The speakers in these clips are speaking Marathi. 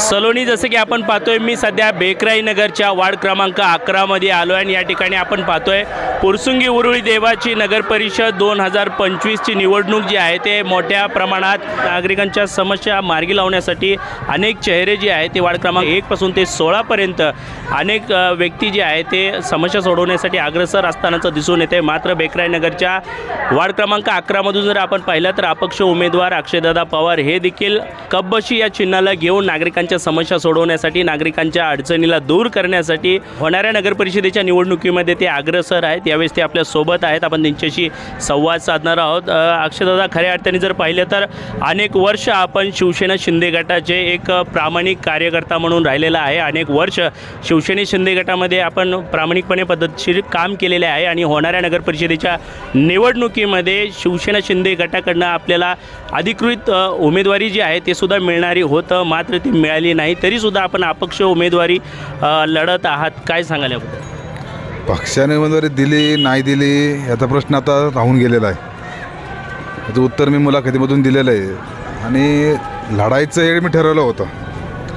सलोनी जसं की आपण पाहतोय मी सध्या बेकराई नगरच्या वार्ड क्रमांक अकरामध्ये आलो आहे आणि या ठिकाणी आपण पाहतोय पुरसुंगी उरुळी देवाची नगर परिषद दोन हजार पंचवीसची निवडणूक जी आहे ते मोठ्या प्रमाणात नागरिकांच्या समस्या मार्गी लावण्यासाठी अनेक चेहरे जे आहेत ते वार्ड क्रमांक एकपासून ते सोळापर्यंत अनेक व्यक्ती जे आहे ते समस्या सोडवण्यासाठी अग्रसर असतानाचं दिसून येते मात्र बेकराई नगरच्या वार्ड क्रमांक अकरामधून जर आपण पाहिलं तर अपक्ष उमेदवार अक्षयदादा पवार हे देखील कब्बशी या चिन्हाला घेऊन नागरिकांच्या समस्या सोडवण्यासाठी नागरिकांच्या अडचणीला दूर करण्यासाठी होणाऱ्या नगरपरिषदेच्या निवडणुकीमध्ये ते अग्रसर आहेत. यावेळेस ते आपल्यासोबत आहेत. आपण त्यांच्याशी संवाद साधणार आहोत. अ, अक्षयदादा खऱ्या अर्थाने जर पाहिलं तर अनेक वर्ष आपण शिवसेना शिंदे गटाचे एक प्रामाणिक कार्यकर्ता म्हणून राहिलेला आहे. अनेक वर्ष शिवसेने शिंदे गटामध्ये आपण प्रामाणिकपणे पद्धतशीर काम केलेले आहे आणि होणाऱ्या नगरपरिषदेच्या निवडणुकीमध्ये शिवसेना शिंदे गटाकडनं आपल्याला अधिकृत उमेदवारी जी आहे ते सुद्धा मिळणारी होतं. मात्र ती मिळाली नाही तरीसुद्धा आपण अपक्ष उमेदवारी लढत आहात. काय सांगाल याबद्दल? पक्षाने उमेदवारी दिली नाही दिली याचा प्रश्न आता राहून गेलेला आहे. याचं उत्तर मी मुलाखतीमधून दिलेलं आहे. आणि लढायचं हे मी ठरवलं होतं.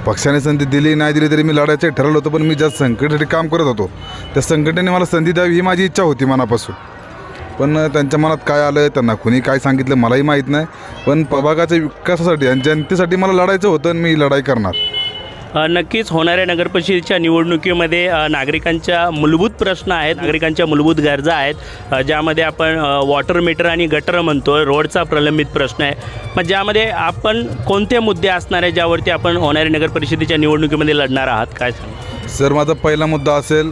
पक्षाने संधी दिली नाही दिली तरी मी लढायचं ठरवलं होतं पण मी ज्या संकटासाठी काम करत होतो त्या संघटनेने मला संधी द्यावी ही माझी इच्छा होती मनापासून. पण त्यांच्या मनात काय आलं त्यांना कुणी काय सांगितलं मलाही माहीत नाही. पण प्रभागाच्या विकासासाठी आणि जनतेसाठी मला लढायचं होतं आणि मी लढाई करणार. नक्कीच होणाऱ्या नगरपरिषदेच्या निवडणुकीमध्ये नागरिकांच्या मूलभूत प्रश्न आहेत नागरिकांच्या मूलभूत गरजा आहेत ज्यामध्ये आपण वॉटर मीटर आणि गटर म्हणतो रोडचा प्रलंबित प्रश्न आहे. मग ज्यामध्ये आपण कोणते मुद्दे असणार आहे ज्यावरती आपण होणाऱ्या नगरपरिषदेच्या निवडणुकीमध्ये लढणार आहात काय सांग सर माझा पहिला मुद्दा असेल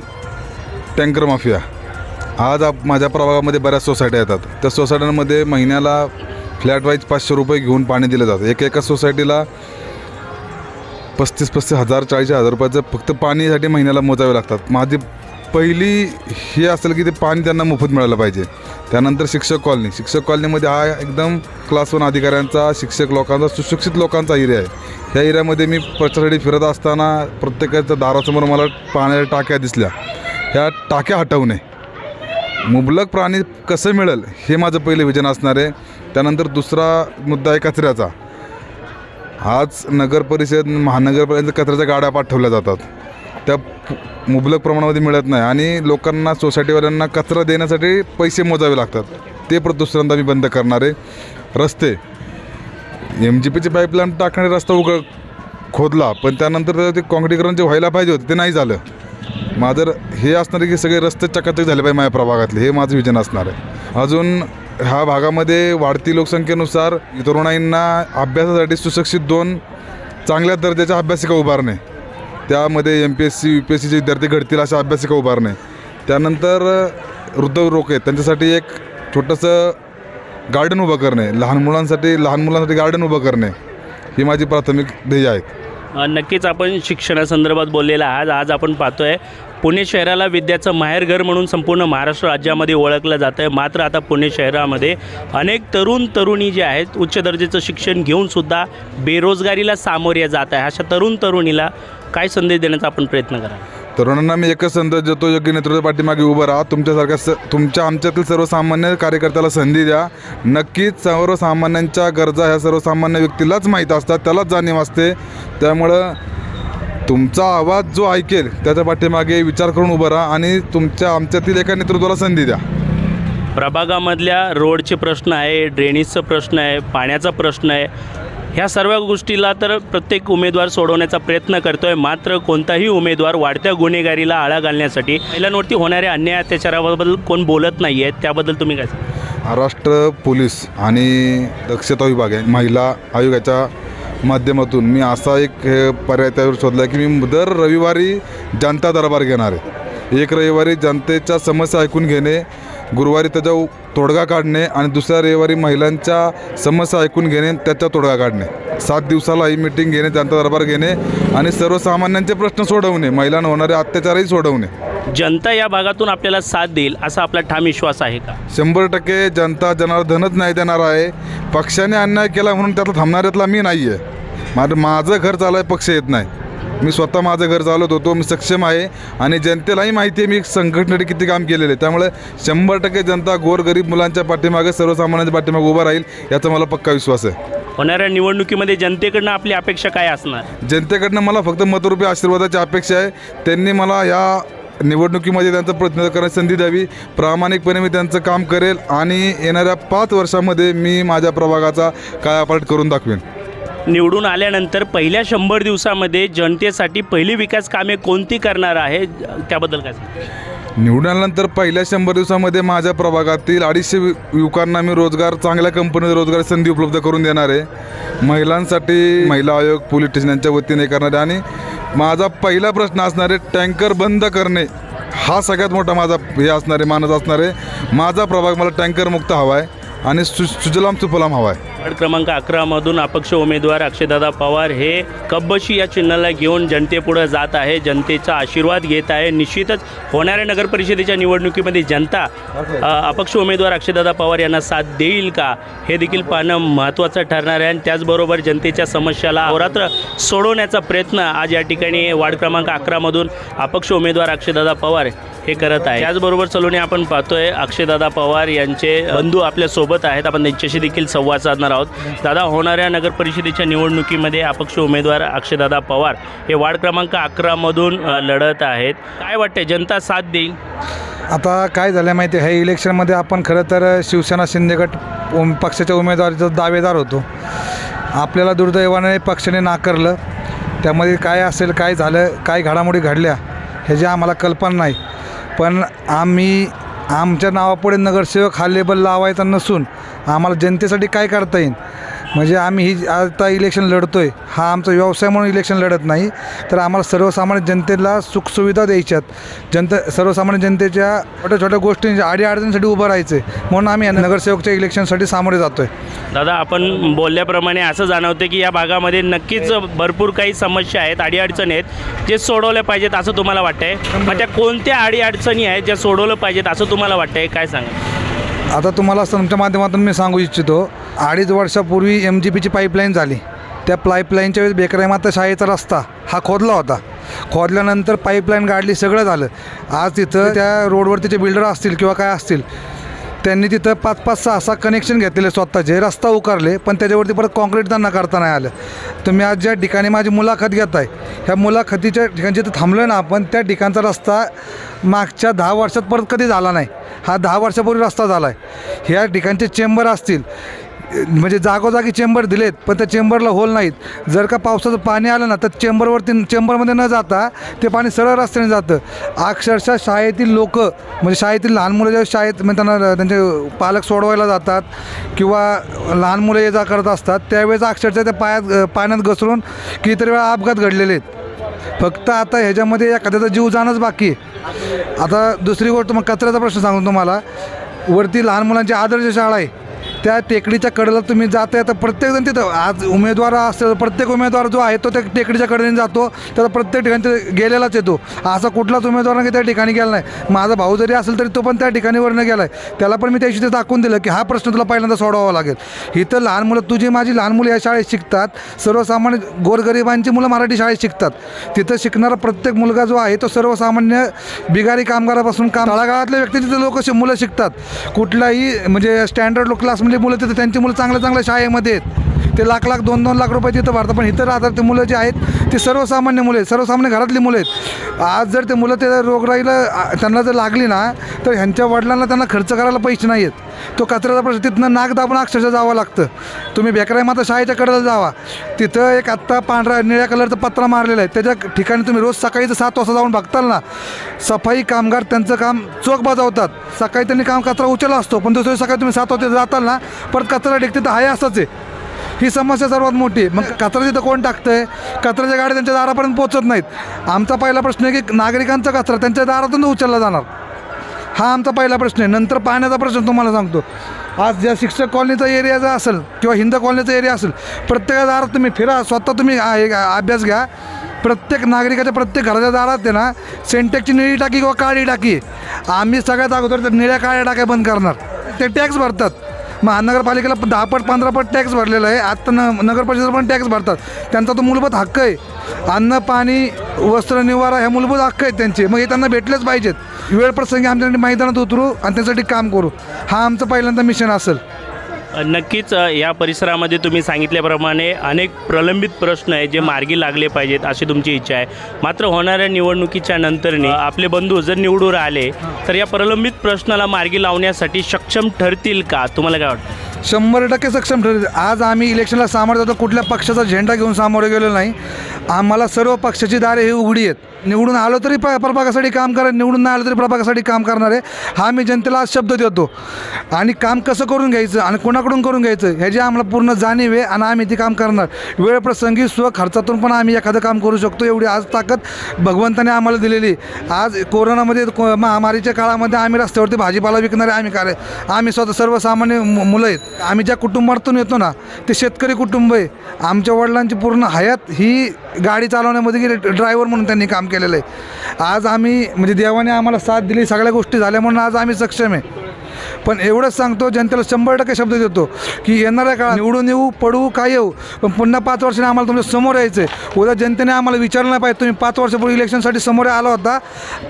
टँकर माफिया. आज आप माझ्या प्रभागामध्ये बऱ्याच सोसायट्या येतात. त्या सोसायट्यांमध्ये महिन्याला फ्लॅट वाईज पाचशे रुपये घेऊन पाणी दिलं जातं. एक एका सोसायटीला पस्तीस पस्तीस हजार चाळीस हजार रुपयाचं फक्त पाणीसाठी महिन्याला मोजावे लागतात. माझी पहिली हे असेल की ते पाणी त्यांना मोफत मिळालं पाहिजे. त्यानंतर शिक्षक कॉलनी शिक्षक कॉलनीमध्ये हा एकदम क्लास वन अधिकाऱ्यांचा शिक्षक लोकांचा सुशिक्षित लोकांचा एरिया आहे. ह्या एरियामध्ये मी प्रचारासाठी फिरत असताना प्रत्येकाच्या दारासमोर मला पाण्याच्या टाक्या दिसल्या. ह्या टाक्या हटवणे. मुबलक प्राणी कसं मिळेल हे माझं पहिलं विजन असणार आहे. त्यानंतर दुसरा मुद्दा आहे कचऱ्याचा. आज नगर परिषद महानगरपालिकेच्या कचऱ्याच्या गाड्या पाठवल्या जातात. त्या मुबलक प्रमाणामध्ये मिळत नाही आणि लोकांना सोसायटीवाल्यांना कचरा देण्यासाठी पैसे मोजावे लागतात. ते परत दुसऱ्यांदा मी बंद करणार आहे. रस्ते. एम जी पीची पाईपलाईन टाकणारे रस्ता उघड खोदला पण त्यानंतर ते काँक्रीकरण जे व्हायला पाहिजे होते ते नाही झालं. माझं हे असणार आहे की सगळे रस्ते चकाचक झाले पाहिजे माझ्या प्रभागातले. हे माझं विजन असणार आहे. अजून ह्या भागामध्ये वाढती लोकसंख्येनुसार तरुणाईंना अभ्यासासाठी सुशिक्षित दोन चांगल्या दर्जाच्या अभ्यासिका उभारणे. त्यामध्ये M P S C U P S सीचे विद्यार्थी घडतील अशा अभ्यासिका उभारणे. त्यानंतर वृद्ध रोग आहेत. त्यांच्यासाठी एक छोटंसं गार्डन उभं करणे. लहान मुलांसाठी लहान मुलांसाठी गार्डन उभं करणे. ही माझी प्राथमिक ध्येय आहेत. नक्कीच आपण शिक्षणासंदर्भात बोललेला आज आज आपण पाहतो आहे पुणे शहराला विद्याचं माहेरघर म्हणून संपूर्ण महाराष्ट्र राज्यामध्ये ओळखलं जातं आहे मात्र आता पुणे शहरामध्ये अनेक तरुण तरुणी जे आहेत उच्च दर्जाचं शिक्षण घेऊन सुद्धा बेरोजगारीला सामोरे जात आहे. अशा तरुण तरुणीला काय संदेश देण्याचा आपण प्रयत्न करा तरुणांना मी एकच संदेश देतो योग्य नेतृत्व पाठीमागे उभं राहा. तुमच्यासारख्या स तुमच्या आमच्यातील सर्वसामान्य कार्यकर्त्याला संधी द्या. नक्कीच सर्वसामान्यांच्या गरजा ह्या सर्वसामान्य व्यक्तीलाच माहीत असतात त्यालाच जाणीव असते. त्यामुळं तुमचा आवाज जो ऐकेल त्याच्या पाठीमागे विचार करून उभं राहा आणि तुमच्या आमच्यातील एका नेतृत्वाला संधी द्या. प्रभागामधल्या रोडचे प्रश्न आहे ड्रेनेजचा प्रश्न आहे पाण्याचा प्रश्न आहे. ह्या सर्व गोष्टीला तर प्रत्येक उमेदवार सोडवण्याचा प्रयत्न करतो आहे मात्र कोणताही उमेदवार वाढत्या गुन्हेगारीला आळा घालण्यासाठी महिलांवरती होणाऱ्या अन्याय अत्याचाराबद्दल कोण बोलत नाही आहेत त्याबद्दल तुम्ही काय महाराष्ट्र पोलीस आणि दक्षता विभाग आहे. महिला आयोगाच्या माध्यमातून मी असा एक पर्याय त्यावर शोधला की मी दर रविवारी जनता दरबार घेणार आहे. एक रविवारी जनतेच्या समस्या ऐकून घेणे गुरुवारी त्याचा तोडगा काढणे आणि दुसऱ्या रविवारी महिलांच्या समस्या ऐकून घेणे त्याचा तोडगा काढणे. सात दिवसाला ही मिटिंग घेणे जनता दरबार घेणे आणि सर्वसामान्यांचे प्रश्न सोडवणे महिलांना होणारे अत्याचारही सोडवणे. जनता या भागातून आपल्याला साथ देईल असा आपला ठाम विश्वास आहे का? शंभर टक्के जनता जनार्दनच नाही देणार आहे. पक्षाने अन्याय केला म्हणून त्यातला थांबणाऱ्यातला मी नाही आहे माझं माझं घर चालाय पक्ष येत नाही. मी स्वतः माझं घर चालवत होतो मी सक्षम आहे आणि जनतेलाही माहिती आहे मी संघटनेसाठी किती काम केलेलं आहे. त्यामुळे शंभर टक्के जनता गोरगरीब मुलांच्या पाठीमागे सर्वसामान्यांच्या पाठीमागे उभा राहील याचा मला पक्का विश्वास आहे. होणाऱ्या निवडणुकीमध्ये जनतेकडनं आपली अपेक्षा काय असणार? जनतेकडनं मला फक्त मतरूपी आशीर्वादाची अपेक्षा आहे. त्यांनी मला या निवडणुकीमध्ये त्यांचं प्रतिनिधित्व करण्याची संधी द्यावी. प्रामाणिकपणे मी त्यांचं काम करेल आणि येणाऱ्या पाच वर्षामध्ये मी माझ्या प्रभागाचा कायापालट करून दाखवेन. निवडून आल्यानंतर पहिल्या शंभर दिवसामध्ये जनतेसाठी पहिली विकास कामे कोणती करणार आहे? त्याबद्दल काय निवडून आल्यानंतर पहिल्या शंभर दिवसामध्ये माझ्या प्रभागातील अडीचशे युवकांना मी रोजगार चांगल्या कंपनीत रोजगार संधी उपलब्ध करून देणार आहे. महिलांसाठी महिला आयोग पोलीस स्टेशन यांच्या वतीने करणार आहे. आणि माझा पहिला प्रश्न असणार आहे टँकर बंद करणे हा सगळ्यात मोठा माझा हे असणार आहे मानस असणार आहे. माझा प्रभाग मला टँकर मुक्त हवा आहे आणि सु सुजलाम सुफलाम हवा आहे. वार्ड क्रमांक अकरामधून अपक्ष उमेदवार अक्षयदादा पवार हे कब्बशी या चिन्हाला घेऊन जनतेपुढं जात आहे. जनतेचा आशीर्वाद घेत आहे. निश्चितच होणाऱ्या नगर परिषदेच्या निवडणुकीमध्ये जनता अपक्ष उमेदवार अक्षयदादा पवार यांना साथ देईल का? हे देखील पाहणं महत्त्वाचं ठरणार आहे. आणि त्याचबरोबर जनतेच्या समस्याला अहोरात्र सोडवण्याचा प्रयत्न आज या ठिकाणी वार्ड क्रमांक अकरामधून अपक्ष उमेदवार अक्षयदादा पवार हे करत आहे त्याचबरोबर सलोनी आपण पाहतोय अक्षयदादा पवार यांचे बंधू आपल्यासोबत आहेत. आपण त्यांच्याशी देखील संवाद साधणार आहोत. दादा होणाऱ्या नगर परिषदेच्या निवडणुकीमध्ये अपक्ष उमेदवार अक्षयदादा पवार हे वार्ड क्रमांक अकरामधून लढत आहेत. काय वाटते जनता साथ देईल? आता काय झालं माहिती आहे? हे इलेक्शनमध्ये आपण खरं तर शिवसेना शिंदेगट उम- पक्षाच्या उमेदवारीचा दावेदार होतो. आपल्याला दुर्दैवाने पक्षाने नाकारलं. त्यामध्ये काय असेल काय झालं काय घडामोडी घडल्या ह्याची आम्हाला कल्पना नाही. पण आम्ही आमच्या नावापुढे नगरसेवक हा लेबल लावायचा नसून आम्हाला जनतेसाठी काय करता येईल? म्हणजे आम्ही ही आता इलेक्शन लढतो आहे हा आमचा व्यवसाय म्हणून इलेक्शन लढत नाही. तर आम्हाला सर्वसामान्य जनतेला सुखसुविधा द्यायच्यात. जनता सर्वसामान्य जनतेच्या छोट्या छोट्या गोष्टींच्या अडीअडचणीसाठी उभं राहायचं म्हणून आम्ही नगरसेवकच्या इलेक्शनसाठी सामोरे जातो आहे दादा आपण बोलल्याप्रमाणे असं जाणवते की या भागामध्ये नक्कीच भरपूर काही समस्या आहेत अडीअडचणी आहेत जे सोडवल्या पाहिजेत असं तुम्हाला वाटतंय? मग त्या कोणत्या अडीअडचणी आहेत ज्या सोडवलं पाहिजेत असं तुम्हाला वाटतंय? काय सांगा आता तुम्हाला तुमच्या माध्यमातून मी सांगू इच्छितो अडीच वर्षापूर्वी एम जी पीची पाईपलाईन झाली. त्या पाईपलाईनच्या वेळेस बेकराई माता शाळेचा रस्ता हा खोदला होता. खोदल्यानंतर पाईपलाईन गाडली सगळं झालं. आज तिथं त्या रोडवरती जे बिल्डर असतील किंवा काय असतील त्यांनी तिथं पाच पाच सहा सहा कनेक्शन घेतलेले स्वतःचे रस्ता उकारले पण त्याच्यावरती परत कॉन्क्रीट त्यांना करता नाही आलं. तुम्ही आज ज्या ठिकाणी माझी मुलाखत घेत आहे ह्या मुलाखतीच्या ठिकाणी जिथं थांबलो ना आपण त्या ठिकाणचा रस्ता मागच्या दहा वर्षात परत कधी झाला नाही. हा दहा वर्षापूर्वी रस्ता झाला आहे ह्या ठिकाणचे चेंबर असतील म्हणजे जागोजागी चेंबर दिलेत पण त्या चेंबरला होल नाहीत. जर का पावसाचं पाणी आलं ना तर चेंबरवरती चेंबरमध्ये न जाता ते पाणी सरळ रस्त्याने जातं. अक्षरशः शाळेतील लोक म्हणजे शाळेतील लहान मुलं जेव्हा शाळेत म्हणजे त्यांना त्यांचे पालक सोडवायला जातात किंवा लहान मुलं ये जा करत असतात त्यावेळेस अक्षरशः त्या पायात पाण्यात घसरून कितीतरी वेळा अपघात घडलेले आहेत. फक्त आता ह्याच्यामध्ये एखाद्याचा जीव जाणंच बाकी आहे. आता दुसरी गोष्ट मग कचऱ्याचा प्रश्न सांगतो तुम्हाला. वरती लहान मुलांची आदर्श शाळा आहे. त्या टेकडीच्या कडेला तुम्ही जाताय तर प्रत्येकजण तिथं आज उमेदवार असेल प्रत्येक उमेदवार जो आहे तो त्या टेकडीच्या कडेने जातो त्याला प्रत्येक ठिकाणी गेलेलाच येतो. असा कुठलाच उमेदवार नाही त्या ठिकाणी गेला नाही. माझा भाऊ जरी असेल तरी तो पण त्या ठिकाणीवरनं गेला आहे त्याला पण मी त्याशी ते दाखवून दिलं की हा प्रश्न तुला पहिल्यांदा सोडवावा लागेल. इथं लहान मुलं तुझी माझी लहान मुलं या शाळेत शिकतात. सर्वसामान्य गोरगरिबांची मुलं मराठी शाळेत शिकतात. तिथं शिकणारा प्रत्येक मुलगा जो आहे तो सर्वसामान्य बिगारी कामगारापासून काम तळागाळातल्या व्यक्ती तिथे लोक मुलं शिकतात. कुठलाही म्हणजे स्टँडर्ड लो क्लासमधली मुलं तिथं त्यांची मुलं चांगल्या चांगल्या शाळेमध्ये आहेत. ते लाख लाख दोन दोन लाख रुपये तिथं भरतात. पण इथं राहतात ते मुलं जे आहेत ते सर्वसामान्य मुलं आहेत. सर्वसामान्य घरातली मुलं आहेत. आज जर ते मुलं ते रोगराईला त्यांना जर लागली ना तर ह्यांच्या वडिलांना त्यांना खर्च करायला पैसे नाही आहेत. तो कचऱ्याचा प्रश्न तिथनं नाक दाबून अक्षरशः जावं लागतं. तुम्ही बेकराई माता शाळेच्या कडेला जावा. तिथं एक आत्ता पांढरा निळ्या कलरचा पत्रा मारलेला आहे. त्याच्या ठिकाणी तुम्ही रोज सकाळीचं सात वाजता जाऊन बघताल ना सफाई कामगार त्यांचं काम चोख बजावतात. सकाळी त्यांनी काम कचरा उचलला असतो पण दुसऱ्या सकाळी तुम्ही सात वाजता जाताल ना परत कचरा ढेकते तर आहे असंच आहे. ही समस्या सर्वात मोठी मग कचरा तिथं कोण टाकतंय? कचऱ्याच्या गाड्या त्यांच्या दारापर्यंत पोहोचत नाहीत. आमचा पहिला प्रश्न आहे की नागरिकांचा कचरा त्यांच्या दारातून उचलला जाणार. हा आमचा पहिला प्रश्न आहे. नंतर पाण्याचा प्रश्न तुम्हाला सांगतो. आज ज्या शिक्षक कॉलनीचा एरिया जर असेल किंवा हिंद कॉलनीचा एरिया असेल प्रत्येक दारात तुम्ही फिरा स्वतः तुम्ही एक अभ्यास घ्या. प्रत्येक नागरिकाच्या प्रत्येक घराच्या दारात आहे ना सेंटेक्सची निळी टाकी किंवा काळी टाकी आम्ही सगळ्यात अगोदर त्या निळ्या काळ्या टाक्या बंद करणार. ते टॅक्स भरतात. महानगरपालिकेला दहा पट पंधरा पट टॅक्स भरलेला आहे. आत्ता न नगर परिषदेला पण टॅक्स भरतात. त्यांचा तो मूलभूत हक्क आहे. अन्न पाणी वस्त्र निवारा ह्या मूलभूत हक्क आहेत त्यांचे. मग हे त्यांना भेटलेच पाहिजेत. वेळ प्रसंगी आमच्यासाठी मैदानात उतरू आणि त्यासाठी काम करू. हा आमचं पहिल्यांदा मिशन असेल. नक्कीच या परिसरामध्ये तुम्ही सांगितल्याप्रमाणे अनेक प्रलंबित प्रश्न आहेत जे मार्गी लागले पाहिजेत अशी तुमची इच्छा आहे. मात्र होणाऱ्या निवडणुकीच्या नंतरनी आपले बंधू जर निवडून आले तर या प्रलंबित प्रश्नाला मार्गी लावण्यासाठी सक्षम ठरतील का? तुम्हाला काय वाटतं? शंभर टक्के सक्षम ठरेल आज आम्ही इलेक्शनला सामोरे जातो कुठल्या पक्षाचा झेंडा घेऊन सामोरे गेलो नाही. आम्हाला सर्व पक्षाची दारे ही उघडी आहेत. निवडून आलो तरी प्र प्रभागासाठी काम करा निवडून नाही आलो तरी प्रभागासाठी काम करणार आहे. हा मी जनतेला आज शब्द देतो. आणि काम कसं करून घ्यायचं? आणि कोणाकडून करून घ्यायचं. ह्याची आम्हाला पूर्ण जाणीव आहे आणि आम्ही ते काम करणार. वेळ प्रसंगी स्वखर्चातून पण आम्ही एखादं काम करू शकतो. एवढी आज ताकद भगवंताने आम्हाला दिलेली आज कोरोनामध्ये को महामारीच्या काळामध्ये आम्ही रस्त्यावरती भाजीपाला विकणारे आम्ही कार्य आम्ही स्वतः सर्वसामान्य मु- मुलं आहेत. आम्ही ज्या कुटुंबातून येतो ना ते शेतकरी कुटुंब आहे. आमच्या वडिलांची पूर्ण हयात ही गाडी चालवण्यामध्ये गेली ड्रायव्हर म्हणून त्यांनी काम केलेलं आहे. आज आम्ही म्हणजे देवाने आम्हाला साथ दिली. सगळ्या गोष्टी झाल्या म्हणून आज आम्ही सक्षम आहे. पण एवढंच सांगतो जनतेला शंभर टक्के शब्द देतो की येणाऱ्या काळात निवडून येऊ पडू काय येऊ पण पुन्हा पाच वर्षाने आम्हाला तुमच्यासमोर यायचं आहे उद्या जनतेने आम्हाला विचारलं नाही पाहिजे तुम्ही पाच वर्षापूर्वी इलेक्शनसाठी समोर आला होता.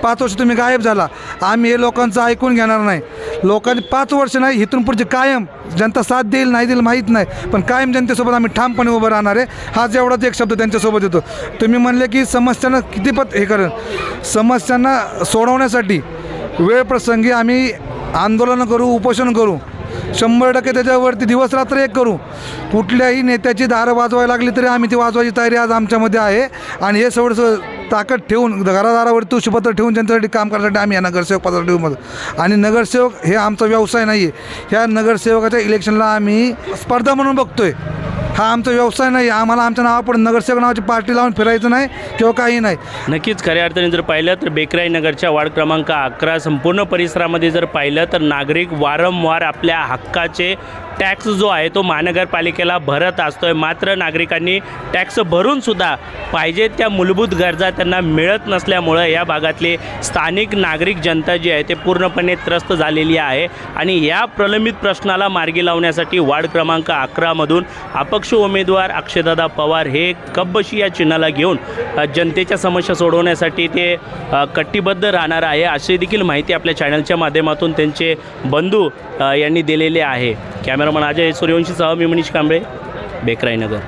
पाच वर्ष तुम्ही गायब झाला. आम्ही हे लोकांचं ऐकून घेणार नाही. लोकांनी पाच वर्ष नाही इथून पुढचे कायम जनता साथ देईल नाही देईल माहीत नाही. पण कायम जनतेसोबत आम्ही ठामपणे उभं राहणार आहे. हाच एवढाच एक शब्द त्यांच्यासोबत येतो. तुम्ही म्हणले की समस्यांना किती पत हे करेल? समस्यांना सोडवण्यासाठी वेळ प्रसंगी आम्ही आंदोलनं करू उपोषण करू. शंभर टक्के त्याच्यावरती दिवस रात्र एक करू. कुठल्याही नेत्याची दारं वाजवायला लागली तरी आम्ही ती वाजवायची तयारी आज आमच्यामध्ये आहे. आणि हे सगळं ताकद ठेवून घरादारावरती तुळशीपत्र ठेवून त्यांच्यासाठी काम करण्यासाठी आम्ही या नगरसेवक पत्र ठेवू आणि नगरसेवक हे आमचा व्यवसाय नाही आहे ह्या नगरसेवकाच्या इलेक्शनला आम्ही स्पर्धा म्हणून बघतोय. हा आमचा व्यवसाय नाही आम्हाला आमच्या नावापुढे नगरसेवक नावाची पार्टी लावून फिरायचं नाही किंवा काही नाही. नक्कीच खऱ्या अर्थाने जर पाहिलं तर बेकराई नगरच्या वार्ड क्रमांक अकरा संपूर्ण परिसरामध्ये जर पाहिलं तर नागरिक वारंवार आपल्या हक्काचे टॅक्स जो आहे तो महानगरपालिकेला भरत असतो आहे मात्र नागरिकांनी टॅक्स भरून सुद्धा पाहिजे त्या मूलभूत गरजा त्यांना मिळत नसल्यामुळं या भागातले स्थानिक नागरिक जनता जी आहे ते पूर्णपणे त्रस्त झालेली आहे आणि या प्रलंबित प्रश्नाला मार्गी लावण्यासाठी वार्ड क्रमांक अकरामधून अपक्ष उमेदवार अक्षयदादा पवार हे कब्बशी या चिन्हाला घेऊन जनतेच्या समस्या सोडवण्यासाठी ते कटिबद्ध राहणार आहे अशी देखील माहिती आपल्या चॅनलच्या माध्यमातून त्यांचे बंधू यांनी दिलेले आहे. कॅमेरा कॅमेरामन अजय सूर्यवंशीसह मी मनीष कांबळे बेकराईनगर